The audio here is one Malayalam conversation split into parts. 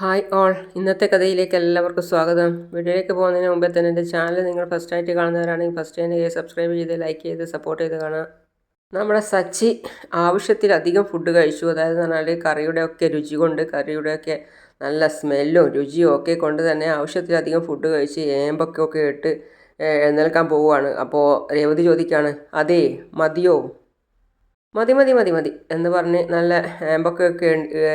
Hi all. ഇന്നത്തെ കഥയിലേക്ക് എല്ലാവർക്കും സ്വാഗതം. വീഡിയോയിലേക്ക് പോകുന്നതിന് മുമ്പേ തന്നെ എന്റെ ചാനൽ നിങ്ങൾ ഫസ്റ്റായിട്ട് കാണുന്നവരാണെങ്കിൽ ഫസ്റ്റ് തന്നെ സബ്സ്ക്രൈബ് ചെയ്ത് ലൈക്ക് ചെയ്ത് സപ്പോർട്ട് ചെയ്ത് കാണാം നമ്മുടെ സച്ചി ആവശ്യത്തിലധികം ഫുഡ് കഴിച്ചു. അതായത് പറഞ്ഞാൽ കറിയുടെ ഒക്കെ രുചി കൊണ്ട് കറിയുടെ ഒക്കെ നല്ല സ്മെല്ലും രുചിയും ഒക്കെ കൊണ്ട് തന്നെ ആവശ്യത്തിലധികം ഫുഡ് കഴിച്ച് ഏമ്പൊക്കെ ഒക്കെ ഇട്ട് എഴുന്നേൽക്കാൻ പോവുകയാണ്. അപ്പോൾ രേവതി ചോദിക്കുകയാണ് അതേ മതിയോ? മതി മതി മതി മതി എന്ന് പറഞ്ഞ് നല്ല ആമ്പൊക്കെ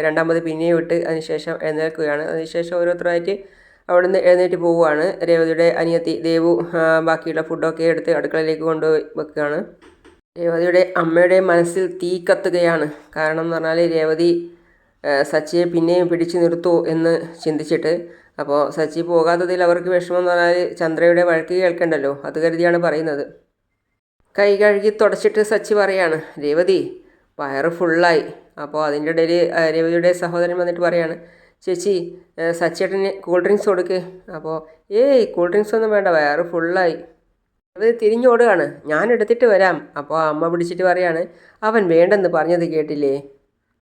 രണ്ടാമത് പിന്നെയും ഇട്ട് അതിനുശേഷം എഴുന്നേൽക്കുകയാണ്. അതിനുശേഷം ഓരോരുത്തരായിട്ട് അവിടുന്ന് എഴുന്നേറ്റ് പോവുകയാണ്. രേവതിയുടെ അനിയത്തി ദേവു ബാക്കിയുള്ള ഫുഡൊക്കെ എടുത്ത് അടുക്കളയിലേക്ക് കൊണ്ടുപോയി വെക്കുകയാണ്. രേവതിയുടെ അമ്മയുടെ മനസ്സിൽ തീ കത്തുകയാണ്. കാരണം എന്ന് പറഞ്ഞാൽ രേവതി സച്ചിയെ പിന്നെയും പിടിച്ചു നിർത്തൂ എന്ന് ചിന്തിച്ചിട്ട്. അപ്പോൾ സച്ചി പോകാത്തതിൽ അവർക്ക് വിഷമം എന്ന് പറഞ്ഞാൽ ചന്ദ്രയുടെ വഴക്ക് കേൾക്കണ്ടല്ലോ അത് കരുതിയാണ് പറയുന്നത്. കൈ കഴുകി തുടച്ചിട്ട് സച്ചി പറയാണ് രേവതി വയറ് ഫുള്ളായി. അപ്പോൾ അതിന്റെ ഇടയിൽ രേവതിയുടെ സഹോദരൻ വന്നിട്ട് പറയാണ് ചേച്ചി സച്ചേട്ടന് കൂൾ ഡ്രിങ്ക്സ് കൊടുക്ക്. അപ്പോൾ ഏയ് കൂൾ ഡ്രിങ്ക്സ് ഒന്നും വേണ്ട വയറ് ഫുള്ളായി. രേവതി തിരിഞ്ഞോടുകയാണ് ഞാൻ എടുത്തിട്ട് വരാം. അപ്പോൾ അമ്മ പിടിച്ചിട്ട് പറയാണ് അവൻ വേണ്ടെന്ന് പറഞ്ഞത് കേട്ടില്ലേ?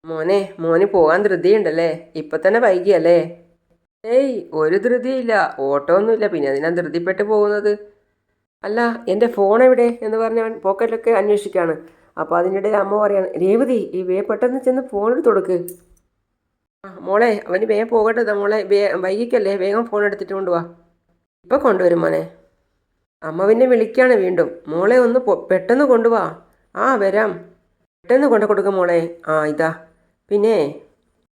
മോനെ മോന് പോകാൻ ധൃതിയുണ്ടല്ലേ ഇപ്പം തന്നെ വൈകിയല്ലേ? ഏയ് ഒരു ധൃതിയില്ല ഓട്ടോ ഒന്നുമില്ല പിന്നെ അതിനാ ധൃതിപ്പെട്ട് പോകുന്നത്? അല്ല എന്റെ ഫോൺ എവിടെ? എന്ന് പറഞ്ഞ് അവൻ പോക്കറ്റിലൊക്കെ അന്വേഷിക്കുകയാണ് അപ്പോൾ അതിനിടയിൽ അമ്മ പറയാണ് രേവതി ഈ വേ പെട്ടെന്ന് ചെന്ന് ഫോൺ എടുത്ത് കൊടുക്ക്. ആ മോളെ അവന് വേഗം പോകട്ടെ മോളെ. വേ വൈകിക്കല്ലേ വേഗം ഫോൺ എടുത്തിട്ട് കൊണ്ടുവാ ഇപ്പോൾ കൊണ്ടുവരും മോനെ. അമ്മ പിന്നെ വിളിക്കുകയാണ് വീണ്ടും. മോളെ ഒന്ന് പെട്ടെന്ന് കൊണ്ടുവാ ആ വരാം. പെട്ടെന്ന് കൊണ്ടു കൊടുക്കും മോളെ. ആ ഇതാ. പിന്നെ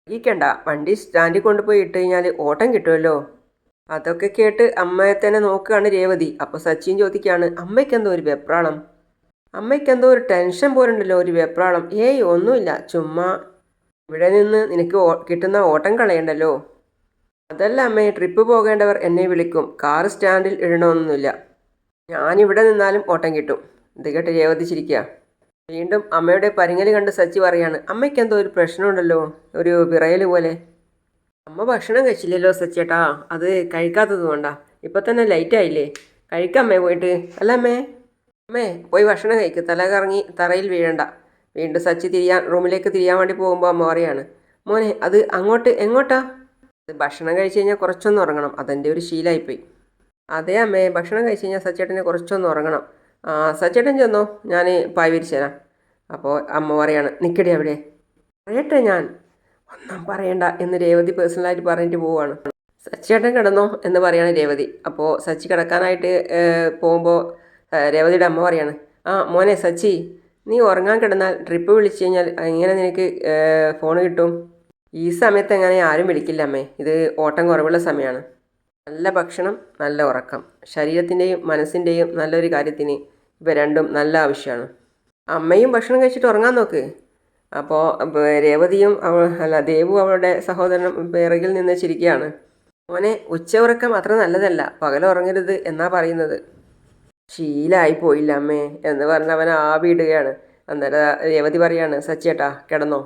വൈകിക്കണ്ട. വണ്ടി സ്റ്റാൻഡിൽ കൊണ്ടുപോയി ഇട്ട് കഴിഞ്ഞാൽ ഓട്ടം കിട്ടുമല്ലോ അതൊക്കെ കേട്ട് അമ്മയെ തന്നെ നോക്കുകയാണ് രേവതി. അപ്പോൾ സച്ചിൻ ചോദിക്കുകയാണ് അമ്മയ്ക്കെന്തോ ഒരു വെപ്രാളം? അമ്മയ്ക്കെന്തോ ഒരു ടെൻഷൻ പോലുണ്ടല്ലോ ഒരു വെപ്രാളം. ഏയ് ഒന്നുമില്ല. ചുമ്മാ ഇവിടെ നിന്ന് നിനക്ക് കിട്ടുന്ന ഓട്ടം കളയണ്ടല്ലോ. അതല്ല അമ്മയെ ട്രിപ്പ് പോകേണ്ടവർ എന്നെ വിളിക്കും. കാർ സ്റ്റാൻഡിൽ ഇടണമെന്നൊന്നുമില്ല. ഞാനിവിടെ നിന്നാലും ഓട്ടം കിട്ടും. ഇത് കേട്ട് രേവതി ചിരിക്കുക. വീണ്ടും അമ്മയുടെ പരിങ്ങൽ കണ്ട് സച്ചി പറയാണ് അമ്മയ്ക്കെന്തോ ഒരു പ്രശ്നമുണ്ടല്ലോ ഒരു വിറയൽ പോലെ. അമ്മ ഭക്ഷണം കഴിച്ചില്ലല്ലോ സച്ചേട്ടാ അത് കഴിക്കാത്തത് കൊണ്ടാ. ഇപ്പൊ തന്നെ ലൈറ്റ് ആയില്ലേ? കഴിക്കാമേ പോയിട്ട്. അല്ല അമ്മേ. അമ്മേ പോയി ഭക്ഷണം കഴിക്ക്. തല കറങ്ങി തറയിൽ വീഴണ്ട. വീണ്ടും സച്ചി തിരിയാൻ റൂമിലേക്ക് തിരിയാൻ വേണ്ടി പോകുമ്പോൾ അമ്മ പറയാണ് മോനെ അത് അങ്ങോട്ട് എങ്ങോട്ടാ? ഭക്ഷണം കഴിച്ച് കഴിഞ്ഞാൽ കുറച്ചൊന്ന് ഉറങ്ങണം. അതെന്റെ ഒരു ശീലമായിപ്പോയി അതേ അമ്മേ ഭക്ഷണം കഴിച്ച് കഴിഞ്ഞാൽ സച്ചേട്ടനെ കുറച്ചൊന്ന് ഉറങ്ങണം. സച്ചേട്ടൻ ചെന്നോ? ഞാൻ പായ് വിരിച്ചു തരാം. അപ്പോൾ അമ്മ പറയാണ് നിൽക്കടി അവിടെ. പറയട്ടെ ഞാൻ. ഒന്നും പറയണ്ട എന്ന് രേവതി പേഴ്സണലായിട്ട് പറഞ്ഞിട്ട് പോവുകയാണ് സച്ചിയേട്ടൻ കിടന്നോ എന്ന് പറയാണ് രേവതി. അപ്പോൾ സച്ചി കിടക്കാനായിട്ട് പോകുമ്പോൾ രേവതിയുടെ അമ്മ പറയാണ് ആ മോനെ സച്ചി നീ ഉറങ്ങാൻ കിടന്നാൽ ട്രിപ്പ് വിളിച്ചു കഴിഞ്ഞാൽ എങ്ങനെ നിനക്ക് ഫോൺ കിട്ടും? ഈ സമയത്ത് എങ്ങനെ ആരും വിളിക്കില്ല അമ്മേ. ഇത് ഓട്ടം കുറവുള്ള സമയമാണ് നല്ല ഭക്ഷണം നല്ല ഉറക്കം. ശരീരത്തിന്റെയും മനസ്സിന്റെയും നല്ലൊരു കാര്യത്തിന് ഇവ രണ്ടും നല്ല ആവശ്യമാണ്. അമ്മയും ഭക്ഷണം കഴിച്ചിട്ട് ഉറങ്ങാൻ നോക്ക്. അപ്പോൾ രേവതിയും അവൾ അല്ല ദേവു അവളുടെ സഹോദരനും പിറകിൽ നിന്ന് ചിരിക്കുകയാണ്. മോനെ ഉച്ച ഉറക്കം അത്ര നല്ലതല്ല. പകലുറങ്ങരുത് എന്നാ പറയുന്നത്. ശീലായി പോയില്ല അമ്മേ എന്ന് പറഞ്ഞ് അവൻ ആവിയിടുകയാണ്. അന്നേരം രേവതി പറയാണ് സച്ചേട്ടാ കിടന്നോ.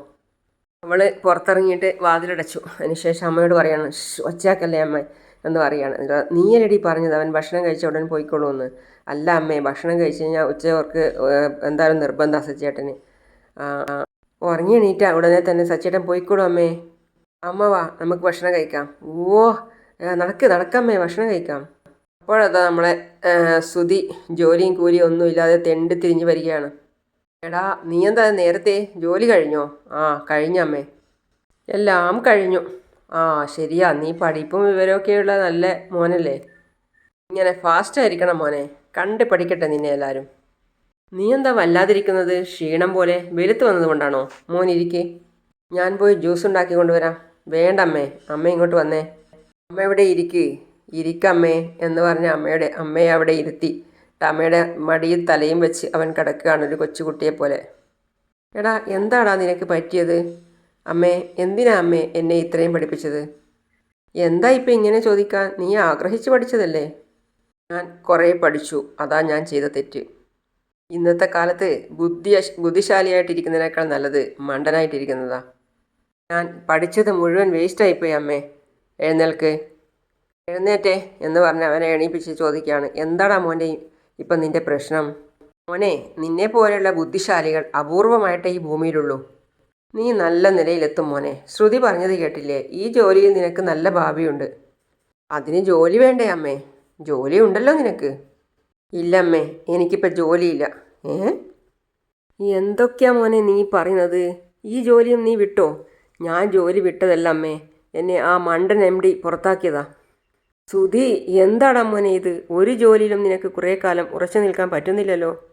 അവൾ പുറത്തിറങ്ങിയിട്ട് വാതിലടച്ചു. അതിനുശേഷം അമ്മയോട് പറയാണ് "ശ്ശ്, ഒച്ചയാക്കല്ലേ അമ്മ എന്ന് പറയാണ്. നീയലടി പറഞ്ഞത്? അവൻ ഭക്ഷണം കഴിച്ച ഉടൻ പോയിക്കോളൂ എന്ന്. അല്ല അമ്മേ ഭക്ഷണം കഴിച്ച് കഴിഞ്ഞാൽ ഉച്ചയോർക്ക് എന്തായാലും നിർബന്ധം സച്ചേട്ടന്. ഉറങ്ങി എണീറ്റ. ഉടനെ തന്നെ സച്ചേട്ടൻ പോയിക്കോളൂ അമ്മേ. അമ്മ വാ നമുക്ക് ഭക്ഷണം കഴിക്കാം. ഓ നടക്ക് നടക്കമ്മേ ഭക്ഷണം കഴിക്കാം. അപ്പോഴതാ നമ്മളെ സുധി ജോലിയും കൂലിയും ഒന്നും ഇല്ലാതെ തെണ്ടി തിരിഞ്ഞ് വരികയാണ്. എടാ നീ എന്താ നേരത്തെ ജോലി കഴിഞ്ഞോ? ആ കഴിഞ്ഞമ്മേ എല്ലാം കഴിഞ്ഞു. ആ ശരിയാ നീ പഠിപ്പും വിവരമൊക്കെയുള്ള നല്ല മോനല്ലേ? ഇങ്ങനെ ഫാസ്റ്റ് ആയിരിക്കണം മോനെ. കണ്ട് പഠിക്കട്ടെ നിന്നെ എല്ലാവരും. നീ എന്താ വല്ലാതിരിക്കുന്നത്? ക്ഷീണം പോലെ വെളുത്ത് വന്നതുകൊണ്ടാണോ? മോൻ ഇരിക്കേ. ഞാൻ പോയി ജ്യൂസ് ഉണ്ടാക്കി കൊണ്ടുവരാം. വേണ്ട അമ്മേ. അമ്മ ഇങ്ങോട്ട് വന്നേ. അമ്മ ഇവിടെ ഇരിക്കേ? ഇരിക്കമ്മേ എന്ന് പറഞ്ഞ അമ്മയുടെ അമ്മയെ അവിടെ ഇരുത്തി അമ്മയുടെ മടിയിൽ തലയും വെച്ച് അവൻ കിടക്കുകയാണ് ഒരു കൊച്ചുകുട്ടിയെ പോലെ. എടാ എന്താടാ നിനക്ക് പറ്റിയത്? അമ്മേ എന്തിനാ അമ്മേ എന്നെ ഇത്രയും പഠിപ്പിച്ചത്? എന്താ ഇപ്പം ഇങ്ങനെ ചോദിക്കാൻ? നീ ആഗ്രഹിച്ച് പഠിച്ചതല്ലേ? ഞാൻ കുറേ പഠിച്ചു. അതാ ഞാൻ ചെയ്ത തെറ്റ്. ഇന്നത്തെ കാലത്ത് ബുദ്ധി ബുദ്ധിശാലിയായിട്ടിരിക്കുന്നതിനേക്കാൾ നല്ലത് മണ്ടനായിട്ടിരിക്കുന്നതാ. ഞാൻ പഠിച്ചത് മുഴുവൻ വേസ്റ്റായിപ്പോയി അമ്മേ. എഴുന്നേൽക്ക്. എഴുന്നേറ്റേ എന്ന് പറഞ്ഞ് അവനെ എണീപ്പിച്ച് ചോദിക്കുകയാണ്. എന്താടാ മോന്റെ ഇപ്പം നിന്റെ പ്രശ്നം? മോനെ നിന്നെ പോലെയുള്ള ബുദ്ധിശാലികൾ അപൂർവമായിട്ടേ ഈ ഭൂമിയിലുള്ളൂ. നീ നല്ല നിലയിലെത്തും മോനെ. ശ്രുതി പറഞ്ഞത് കേട്ടില്ലേ? ഈ ജോലിയിൽ നിനക്ക് നല്ല ഭാവിയുണ്ട്. അതിന് ജോലി വേണ്ടേ അമ്മേ? ജോലി ഉണ്ടല്ലോ നിനക്ക്. ഇല്ല അമ്മേ എനിക്കിപ്പോൾ ജോലിയില്ല. ഏ? എന്തൊക്കെയാ മോനെ നീ പറയുന്നത്? ഈ ജോലിയും നീ വിട്ടോ? ഞാൻ ജോലി വിട്ടതല്ല അമ്മേ എന്നെ ആ മണ്ടൻ എം ഡി പുറത്താക്കിയതാ. സുധി എന്താടാ മോനെ ഇത്? ഒരു ജോലിയിലും നിനക്ക് കുറേ കാലം ഉറച്ചു നിൽക്കാൻ പറ്റുന്നില്ലല്ലോ.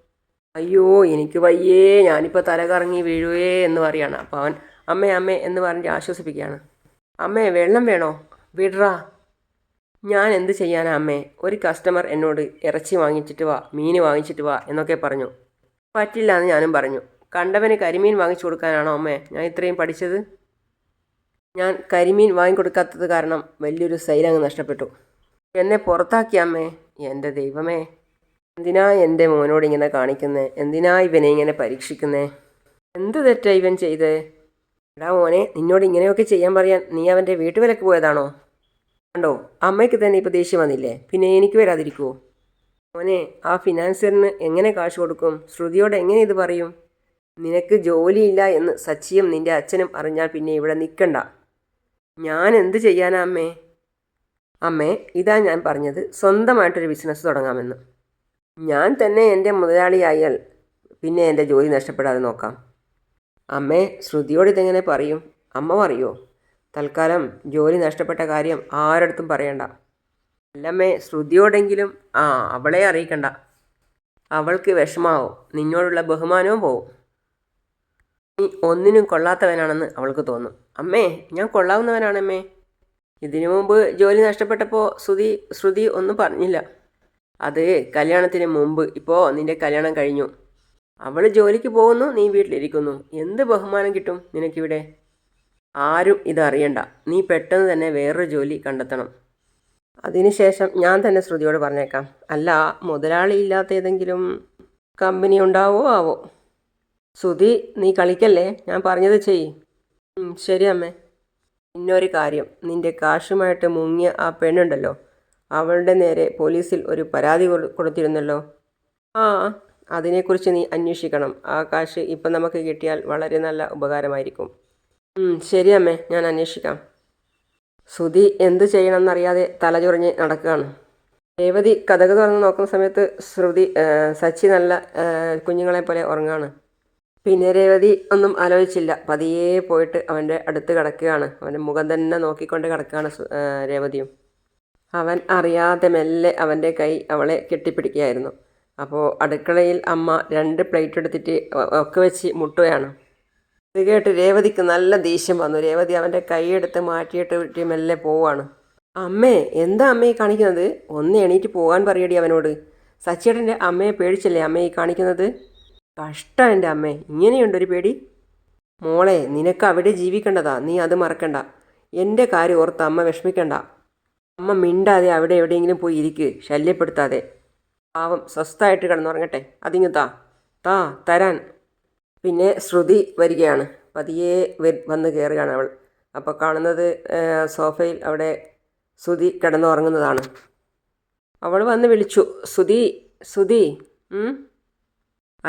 അയ്യോ എനിക്ക് വയ്യേ. ഞാനിപ്പോൾ തല കറങ്ങി വീഴുവേ എന്ന് പറയാണ്. അപ്പോൾ അവൻ അമ്മേ അമ്മേ എന്ന് പറഞ്ഞ് ആശ്വസിപ്പിക്കുകയാണ്. അമ്മേ വെള്ളം വേണോ? വിടറാ. ഞാൻ എന്ത് ചെയ്യാനാ അമ്മേ? ഒരു കസ്റ്റമർ എന്നോട് ഇറച്ചി വാങ്ങിച്ചിട്ട് വാ മീൻ വാങ്ങിച്ചിട്ട് വാ എന്നൊക്കെ പറഞ്ഞു. പറ്റില്ല എന്ന് ഞാനും പറഞ്ഞു. കണ്ടവന് കരിമീൻ വാങ്ങിച്ചു കൊടുക്കാനാണോ അമ്മേ? ഞാൻ ഇത്രയും പഠിച്ചത്? ഞാൻ കരിമീൻ വാങ്ങിക്കൊടുക്കാത്തത് കാരണം വലിയൊരു സൈലങ്ങ് നഷ്ടപ്പെട്ടു. എന്നെ പുറത്താക്കി അമ്മേ. എന്റെ ദൈവമേ. എന്തിനാ എന്റെ മോനോട് ഇങ്ങനെ കാണിക്കുന്നേ? എന്തിനാ ഇവനെ ഇങ്ങനെ പരീക്ഷിക്കുന്നേ? എന്ത് തെറ്റാ ഇവൻ ചെയ്തേ? എടാ മോനെ നിന്നോട് ഇങ്ങനെയൊക്കെ ചെയ്യാൻ പറയാൻ നീ അവന്റെ വീട്ടുവിലക്ക് പോയതാണോ? കണ്ടോ? അമ്മയ്ക്ക് തന്നെ ഇപ്പോൾ ദേഷ്യം വന്നില്ലേ? പിന്നെ എനിക്ക് വരാതിരിക്കുമോ മോനെ ആ ഫിനാൻസറിന് എങ്ങനെ കാശ് കൊടുക്കും? ശ്രുതിയോട് എങ്ങനെ ഇത് പറയും? നിനക്ക് ജോലിയില്ല എന്ന് സച്ചിയും നിന്റെ അച്ഛനും അറിഞ്ഞാൽ പിന്നെ ഇവിടെ നിൽക്കണ്ട. ഞാൻ എന്ത് ചെയ്യാനാ അമ്മേ? അമ്മേ ഇതാ ഞാൻ പറഞ്ഞത്. സ്വന്തമായിട്ടൊരു ബിസിനസ് തുടങ്ങാമെന്ന്. ഞാൻ തന്നെ എന്റെ മുതലാളിയായാൽ പിന്നെ എന്റെ ജോലി നഷ്ടപ്പെടാതെ നോക്കാം. അമ്മേ ശ്രുതിയോട് ഇതെങ്ങനെ പറയും? അമ്മ പറയോ? തൽക്കാലം ജോലി നഷ്ടപ്പെട്ട കാര്യം ആരടുത്തും പറയണ്ട. അല്ലമ്മേ ശ്രുതിയോടെങ്കിലും ആ അവളെ അറിയിക്കണ്ട. അവൾക്ക് വിഷമാവും. നിന്നോടുള്ള ബഹുമാനവും പോവും. നീ ഒന്നിനും കൊള്ളാത്തവനാണെന്ന് അവൾക്ക് തോന്നും. അമ്മേ ഞാൻ കൊള്ളാവുന്നവനാണമ്മേ. ഇതിനു മുമ്പ് ജോലി നഷ്ടപ്പെട്ടപ്പോൾ ശ്രുതി ശ്രുതി ഒന്നും പറഞ്ഞില്ല. അത് കല്യാണത്തിന് മുമ്പ്. ഇപ്പോൾ നിന്റെ കല്യാണം കഴിഞ്ഞു. അവൾ ജോലിക്ക് പോകുന്നു നീ വീട്ടിലിരിക്കുന്നു. എന്ത് ബഹുമാനം കിട്ടും നിനക്കിവിടെ? ആരും ഇതറിയണ്ട നീ പെട്ടെന്ന് തന്നെ വേറൊരു ജോലി കണ്ടെത്തണം. അതിനുശേഷം ഞാൻ തന്നെ ശ്രുതിയോട് പറഞ്ഞേക്കാം. അല്ല മുതലാളി ഇല്ലാത്ത ഏതെങ്കിലും കമ്പനി ഉണ്ടാവോ ആവോ? ശ്രുതി നീ കളിക്കല്ലേ? ഞാൻ പറഞ്ഞത് ചെയ്യ്. ശരി അമ്മേ. പിന്നൊരു കാര്യം. നിന്റെ കാശുമായിട്ട് മുങ്ങിയ ആ പെണ്ണുണ്ടല്ലോ. അവളുടെ നേരെ പോലീസിൽ ഒരു പരാതി കൊടുത്തിരുന്നല്ലോ. ആ അതിനെക്കുറിച്ച് നീ അന്വേഷിക്കണം. ആ കാശ് ഇപ്പം നമുക്ക് കിട്ടിയാൽ വളരെ നല്ല ഉപകാരമായിരിക്കും. ശരി അമ്മേ ഞാൻ അന്വേഷിക്കാം. സുധി എന്ത് ചെയ്യണമെന്നറിയാതെ തലചുറഞ്ഞ് നടക്കുകയാണ്. രേവതി കഥക തുറന്ന് നോക്കുന്ന സമയത്ത് ശ്രുതി സച്ചി നല്ല കുഞ്ഞുങ്ങളെ പോലെ ഉറങ്ങാണ്. പിന്നെ രേവതി ഒന്നും ആലോചിച്ചില്ല. പതിയെ പോയിട്ട് അവന്റെ അടുത്ത് കിടക്കുകയാണ്. അവന്റെ മുഖം തന്നെ നോക്കിക്കൊണ്ട് കിടക്കുകയാണ് രേവതിയും. അവൻ അറിയാതെ മെല്ലെ അവന്റെ കൈ അവളെ കെട്ടിപ്പിടിക്കുകയായിരുന്നു. അപ്പോൾ അടുക്കളയിൽ അമ്മ രണ്ട് പ്ലേറ്റ് എടുത്തിട്ട് ഒക്കെ വെച്ച് മുട്ടുകയാണ്. ഇത് കേട്ട് രേവതിക്ക് നല്ല ദേഷ്യം വന്നു. രേവതി അവന്റെ കൈയെടുത്ത് മാറ്റിയിട്ട് മെല്ലെ പോവാണ്. അമ്മേ എന്താ അമ്മയെ കാണിക്കുന്നത്? ഒന്ന് എണീറ്റ് പോകാൻ പറയടി അവനോട്. സച്ചിയേട്ടന്റെ അമ്മയെ പേടിച്ചല്ലേ അമ്മയെ കാണിക്കുന്നത്? കഷ്ടം എന്റെ അമ്മേ. ഇങ്ങനെയുണ്ടൊരു പേടി? മോളെ നിനക്ക് അവിടെ ജീവിക്കേണ്ടതാ. നീ അത് മറക്കണ്ട. എന്റെ കാര്യം ഓർത്ത് അമ്മ വിഷമിക്കണ്ട. അമ്മ മിണ്ടാതെ അവിടെ എവിടെയെങ്കിലും പോയി ഇരിക്ക്. ശല്യപ്പെടുത്താതെ. പാവം സ്വസ്ഥമായിട്ട് കിടന്നുറങ്ങട്ടെ. അതിങ്ങ് താ. താ തരാൻ. പിന്നെ ശ്രുതി വരികയാണ്. പതിയെ വന്ന് കയറുകയാണ് അവൾ. അപ്പോൾ കാണുന്നത് സോഫയിൽ അവിടെ ശ്രുതി കിടന്നുറങ്ങുന്നതാണ്. അവൾ വന്ന് വിളിച്ചു ശ്രുതി ശ്രുതി?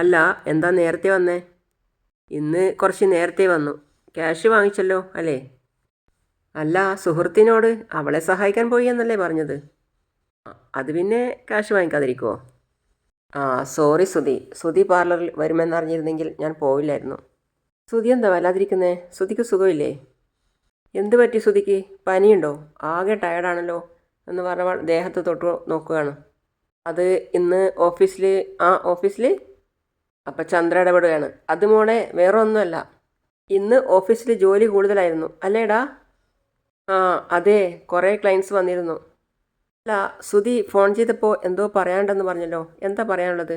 അല്ല എന്താ നേരത്തെ വന്നേ? ഇന്ന് കുറച്ച് നേരത്തെ വന്നു. ക്യാഷ് വാങ്ങിച്ചല്ലോ അല്ലേ? അല്ല സുഹൃത്തിനോട് അവളെ സഹായിക്കാൻ പോയി എന്നല്ലേ പറഞ്ഞത്? അത് പിന്നെ ക്യാഷ് വാങ്ങിക്കാതിരിക്കുമോ ആ സോറി സുധി. സുധി പാർലറിൽ വരുമെന്നറിഞ്ഞിരുന്നെങ്കിൽ ഞാൻ പോവില്ലായിരുന്നു. സുധി എന്താ വല്ലാതിരിക്കുന്നേ? സുധിക്ക് സുഖമില്ലേ? എന്ത് പറ്റി സുധിക്ക്? പനിയുണ്ടോ? ആകെ ടയർഡാണല്ലോ എന്ന് പറഞ്ഞവൾ ദേഹത്ത് തൊട്ട് നോക്കുകയാണ്. അത് ഇന്ന് ഓഫീസിൽ ആ ഓഫീസിൽ അപ്പം ചന്ദ്ര ഇടപെടുകയാണ്. അത് മോളെ വേറെ ഒന്നുമല്ല ഇന്ന് ഓഫീസിൽ ജോലി കൂടുതലായിരുന്നു. അല്ലേടാ? ആ അതെ കുറേ ക്ലയൻസ് വന്നിരുന്നു. അല്ല സുധി ഫോൺ ചെയ്തപ്പോൾ എന്തോ പറയാനുണ്ടെന്ന് പറഞ്ഞല്ലോ. എന്താ പറയാനുള്ളത്?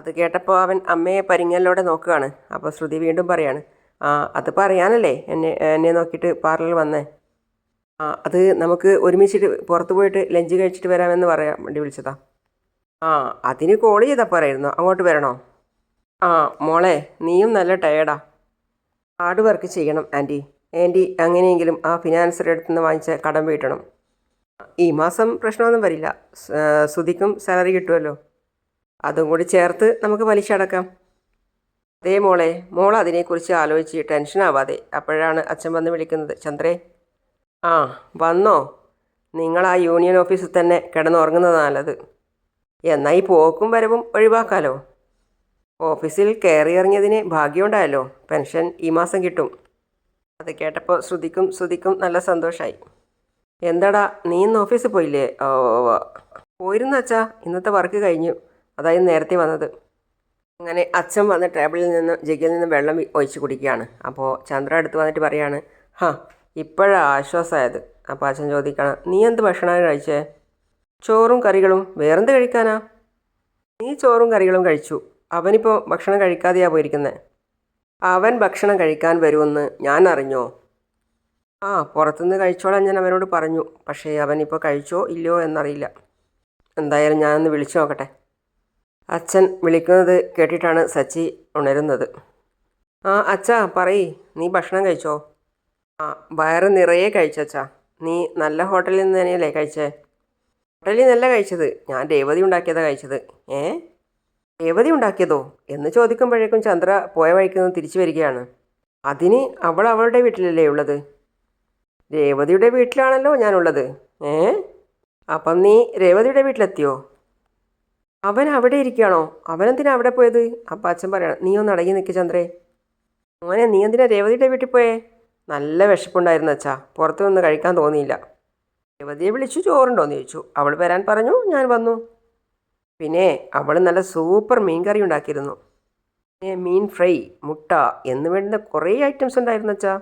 അത് കേട്ടപ്പോൾ അവൻ അമ്മയെ പരിങ്ങലോടെ നോക്കുകയാണ്. അപ്പോൾ ശ്രുതി വീണ്ടും പറയാണ് ആ അത് പറയാനല്ലേ എന്നെ എന്നെ നോക്കിയിട്ട് പാർലറിൽ വന്നേ. ആ അത് നമുക്ക് ഒരുമിച്ചിട്ട് പുറത്ത് പോയിട്ട് ലഞ്ച് കഴിച്ചിട്ട് വരാമെന്ന് പറയാൻ വേണ്ടി വിളിച്ചതാ. ആ അതിന് കോൾ ചെയ്താൽ പറയായിരുന്നു അങ്ങോട്ട് വരണോ? ആ മോളെ നീയും നല്ല ടയേർഡാ ഹാർഡ് വർക്ക് ചെയ്യണം ആന്റി ആന്റി അങ്ങനെയെങ്കിലും ആ ഫിനാൻസറുടെ അടുത്ത് നിന്ന് വാങ്ങിച്ച കടം വീട്ടണം. ഈ മാസം പ്രശ്നമൊന്നും വരില്ല. സുധിക്കും സാലറി കിട്ടുമല്ലോ അതും കൂടി ചേർത്ത് നമുക്ക് പലിശ അടക്കാം. അതേ മോളെ മോൾ അതിനെക്കുറിച്ച് ആലോചിച്ച് ടെൻഷനാവാതെ അപ്പോഴാണ് അച്ഛൻ വന്ന് വിളിക്കുന്നത്. ചന്ദ്രേ. ആ വന്നോ? നിങ്ങൾ ആ യൂണിയൻ ഓഫീസിൽ തന്നെ കിടന്നുറങ്ങുന്നത് നല്ലത് എന്നാൽ ഈ പോക്കും വരവും ഒഴിവാക്കാലോ. ഓഫീസിൽ കയറി ഇറങ്ങിയതിന് ഭാഗ്യമുണ്ടായല്ലോ. പെൻഷൻ ഈ മാസം കിട്ടും. അത് കേട്ടപ്പോൾ ശ്രുതിക്കും ശ്രുതിക്കും നല്ല സന്തോഷമായി എന്താടാ നീ ഇന്ന് ഓഫീസിൽ പോയില്ലേ. പോയിരുന്നു അച്ഛാ ഇന്നത്തെ വർക്ക് കഴിഞ്ഞു. അതായത് നേരത്തെ വന്നത്. അങ്ങനെ അച്ഛൻ വന്ന് ടേബിളിൽ നിന്ന് ജഗ്ഗിൽ നിന്ന് വെള്ളം ഒഴിച്ച് കുടിക്കുകയാണ്. അപ്പോൾ ചന്ദ്ര അടുത്ത് വന്നിട്ട് പറയാണ് ഹാ ഇപ്പോഴാണ് ആശ്വാസമായത് അപ്പോൾ അച്ഛൻ ചോദിക്കണം നീ എന്ത് ഭക്ഷണമാണ് കഴിച്ചേ? ചോറും കറികളും. വേറെന്ത് കഴിക്കാനാ? നീ ചോറും കറികളും കഴിച്ചു. അവനിപ്പോൾ ഭക്ഷണം കഴിക്കാതെയാണ് പോയിരിക്കുന്നത് അവൻ ഭക്ഷണം കഴിക്കാൻ വരുമെന്ന് ഞാൻ അറിഞ്ഞോ? ആ പുറത്തുനിന്ന് കഴിച്ചോളാൻ ഞാൻ അവനോട് പറഞ്ഞു. പക്ഷേ അവനിപ്പോൾ കഴിച്ചോ ഇല്ലയോ എന്നറിയില്ല. എന്തായാലും ഞാനൊന്ന് വിളിച്ചു നോക്കട്ടെ. അച്ഛൻ വിളിക്കുന്നത് കേട്ടിട്ടാണ് സച്ചി ഉണരുന്നത്. ആ അച്ഛാ പറയ് നീ ഭക്ഷണം കഴിച്ചോ? ആ വയറ് നിറയെ കഴിച്ചച്ചാ നീ നല്ല ഹോട്ടലിൽ നിന്ന് തന്നെയല്ലേ കഴിച്ചേ? ഹോട്ടലിൽ നിന്നല്ല കഴിച്ചത്. ഞാൻ രേവതി ഉണ്ടാക്കിയതാണ് കഴിച്ചത്. ഏ? രേവതി ഉണ്ടാക്കിയതോ? എന്ന് ചോദിക്കുമ്പോഴേക്കും ചന്ദ്ര പോയ വഴിക്ക് തിരിച്ചു വരികയാണ്. അതിന് അവൾ അവളുടെ വീട്ടിലല്ലേ ഉള്ളത്? രേവതിയുടെ വീട്ടിലാണല്ലോ ഞാനുള്ളത്. ഏ? അപ്പം നീ രേവതിയുടെ വീട്ടിലെത്തിയോ? അവൻ അവിടെ ഇരിക്കുകയാണോ? അവനെന്തിനാ അവിടെ പോയത്? അപ്പം അച്ഛൻ പറയണം നീ ഒന്ന് അടങ്ങി നിൽക്ക് ചന്ദ്രേ. മോനെ നീ എന്തിനാ രേവതിയുടെ വീട്ടിൽ പോയേ? നല്ല വിശപ്പുണ്ടായിരുന്നു അച്ഛാ. പുറത്തു നിന്ന് കഴിക്കാൻ തോന്നിയില്ല. രേവതിയെ വിളിച്ചു ചോറുണ്ടോയെന്ന് ചോദിച്ചു. അവൾ വരാൻ പറഞ്ഞു ഞാൻ വന്നു. പിന്നെ അവൾ നല്ല സൂപ്പർ മീൻ കറി ഉണ്ടാക്കിയിരുന്നു. പിന്നെ മീൻ ഫ്രൈ മുട്ട എന്ന് വേണ്ടുന്ന കുറേ ഐറ്റംസ് ഉണ്ടായിരുന്നു അച്ഛാ.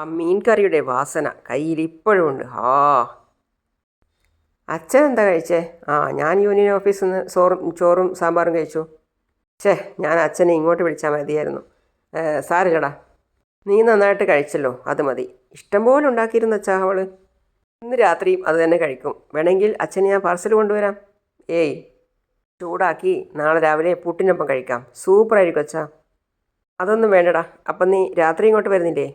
ആ മീൻ കറിയുടെ വാസന കയ്യിൽ ഇപ്പോഴും ഉണ്ട്. ആ. അച്ഛൻ എന്താ കഴിച്ചേ? ആ ഞാൻ യൂണിയൻ ഓഫീസിൽ നിന്ന് ചോറും ചോറും സാമ്പാറും കഴിച്ചു. ഛേ ഞാൻ അച്ഛനെ ഇങ്ങോട്ട് വിളിച്ചാൽ മതിയായിരുന്നു. സാരില്ലടാ. നീ നന്നായിട്ട് കഴിച്ചല്ലോ അത് മതി. ഇഷ്ടംപോലെ ഉണ്ടാക്കിയിരുന്ന അച്ഛാ അവൾ. ഇന്ന് രാത്രിയും അത് തന്നെ കഴിക്കും. വേണമെങ്കിൽ അച്ഛന് ഞാൻ പാർസൽ കൊണ്ടുവരാം. ഏയ് ചൂടാക്കി നാളെ രാവിലെ പുട്ടിനൊപ്പം കഴിക്കാം. സൂപ്പറായിരിക്കും അച്ഛാ. അതൊന്നും വേണ്ടടാ. അപ്പം നീ രാത്രി ഇങ്ങോട്ട് വരുന്നില്ലേ?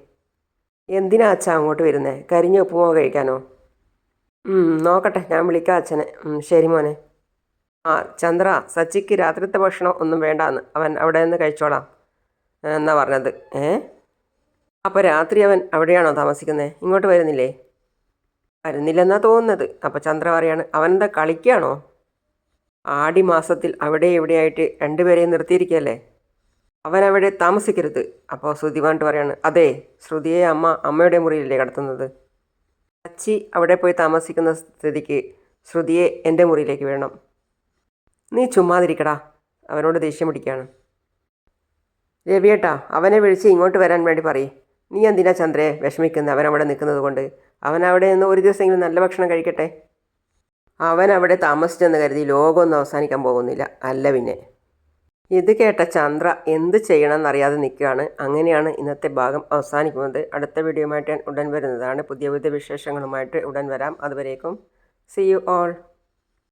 എന്തിനാ അച്ഛ അങ്ങോട്ട് വരുന്നേ? കരിഞ്ഞ ഉപ്പുമാവ് കഴിക്കാനോ? നോക്കട്ടെ ഞാൻ വിളിക്കാം അച്ഛനെ. ശരി മോനെ. ആ ചന്ദ്ര സച്ചിക്ക് രാത്രിത്തെ ഭക്ഷണം ഒന്നും വേണ്ടാന്ന്. അവൻ അവിടെ നിന്ന് കഴിച്ചോളാം. എന്നാ പറഞ്ഞത്. ഏ? അപ്പോൾ രാത്രി അവൻ അവിടെയാണോ താമസിക്കുന്നത് ഇങ്ങോട്ട് വരുന്നില്ലേ? വരുന്നില്ലെന്നാ തോന്നുന്നത്. അപ്പോൾ ചന്ദ്ര പറയാണ് അവനെന്താ കളിക്കുകയാണോ ആടി മാസത്തിൽ അവിടെ ഇവിടെയായിട്ട് രണ്ടുപേരെയും നിർത്തിയിരിക്കുകയല്ലേ? അവൻ അവിടെ താമസിക്കരുത്. അപ്പോൾ ശ്രുതി പറഞ്ഞിട്ട് പറയാണ് അതെ ശ്രുതിയെ അമ്മ അമ്മയുടെ മുറിയിലല്ലേ കടത്തുന്നത്? അച്ചി അവിടെ പോയി താമസിക്കുന്ന സ്ഥിതിക്ക് ശ്രുതിയെ എന്റെ മുറിയിലേക്ക് വേണം നീ ചുമ്മാതിരിക്കടാ അവനോട് ദേഷ്യം പിടിക്കുകയാണ്. രവിയേട്ടാ അവനെ വിളിച്ച് ഇങ്ങോട്ട് വരാൻ വേണ്ടി പറയും. നീ എന്തിനാ ചന്ദ്രയെ വിഷമിക്കുന്നത് അവനവിടെ നിൽക്കുന്നത് കൊണ്ട്. അവൻ അവിടെ നിന്ന് ഒരു ദിവസമെങ്കിലും നല്ല ഭക്ഷണം കഴിക്കട്ടെ? അവൻ അവിടെ താമസിച്ചെന്ന് കരുതി ലോകമൊന്നും അവസാനിക്കാൻ പോകുന്നില്ല. അല്ല പിന്നെ. ഇത് കേട്ട ചന്ദ്ര എന്ത് ചെയ്യണമെന്നറിയാതെ നിൽക്കുകയാണ്. അങ്ങനെയാണ് ഇന്നത്തെ ഭാഗം അവസാനിക്കുന്നത്. അടുത്ത വീഡിയോയുമായിട്ട് ഞാൻ ഉടൻ വരുന്നതാണ്. പുതിയ പുതിയ വിശേഷങ്ങളുമായിട്ട് ഉടൻ വരാം. അതുവരേക്കും സി യു ഓൾ